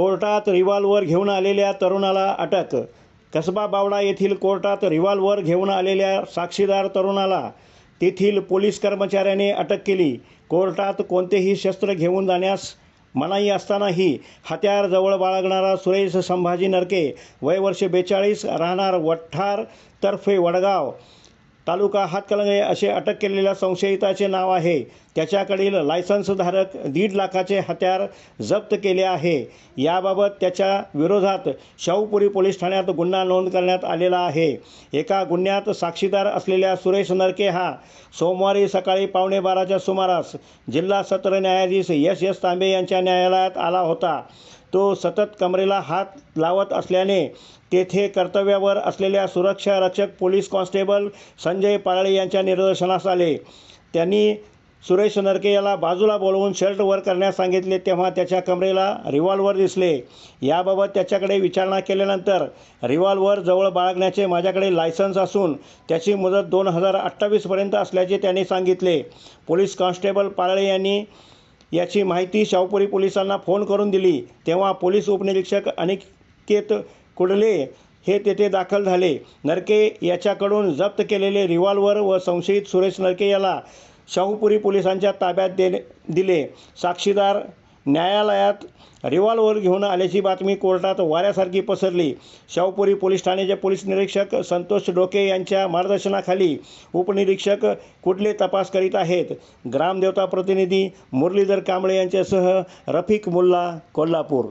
कोर्टात रिव्हॉल्वर घेऊन आलेल्या तरुणाला अटक. कसबा बावडा येथील कोर्टात रिव्हॉल्वर घेऊन आलेल्या साक्षीदार तरुणाला तेथील पोलीस कर्मचाऱ्याने अटक केली. कोर्टात कोणतेही शस्त्र घेऊन जाण्यास मनाई असतानाही हत्यार जवळ बाळगणारा सुरेश संभाजी नरके वयवर्ष बेचाळीस राहणार वठार तर्फे वडगाव. तालुका हातकलंगे असे अटक केलेल्या संशयिताचे नाव आहे. त्याच्याकडील लायसन्सधारक दीड लाखाचे हत्यार जप्त केले आहे. याबाबत त्याच्या विरोधात शाहूपुरी पोलीस ठाण्यात गुन्हा नोंद करण्यात आलेला आहे. एका गुन्ह्यात साक्षीदार असलेल्या सुरेश नरके हा सोमवारी सकाळी पावणे बाराच्या सुमारास जिल्हा सत्र न्यायाधीश एस एस तांबे यांच्या न्यायालयात आला होता. तो सतत कमरेला हात लावत असल्याने तेथे कर्तव्यावर असलेल्या सुरक्षा रक्षक पोलीस कॉन्स्टेबल संजय पाळळे यांच्या निदर्शनास आले. त्यांनी सुरेश नरके याला बाजूला बोलवून शर्ट वर करण्यास सांगितले तेव्हा त्याच्या कमरेला रिव्हॉल्वर दिसले. याबाबत त्याच्याकडे विचारणा केल्यानंतर रिव्हॉल्वर जवळ बाळगण्याचे माझ्याकडे लायसन्स असून त्याची मुदत दोन हजार अठ्ठावीसपर्यंत असल्याचे त्यांनी सांगितले. पोलीस कॉन्स्टेबल पाळळे यांनी याची माहिती शाहूपुरी पोलिसांना फोन करून दिली. तेव्हा पोलीस उपनिरीक्षक अनिकेत कुडले हे तेथे दाखल झाले. नरके याच्याकडून जप्त केलेले रिव्हॉल्वर व संशयित सुरेश नरके याला शाहूपुरी पोलिसांच्या ताब्यात दे दिले. साक्षीदार न्यायालयात रिव्हॉल्वर घेऊन आल्याची बातमी कोर्टात वाऱ्यासारखी पसरली. शाहूपुरी पोलीस ठाण्याचे पोलीस निरीक्षक संतोष डोके यांच्या मार्गदर्शनाखाली उपनिरीक्षक कुठले तपास करीत आहेत? ग्रामदेवता प्रतिनिधी मुरलीधर कांबळे यांच्यासह रफिक मुल्ला कोल्हापूर.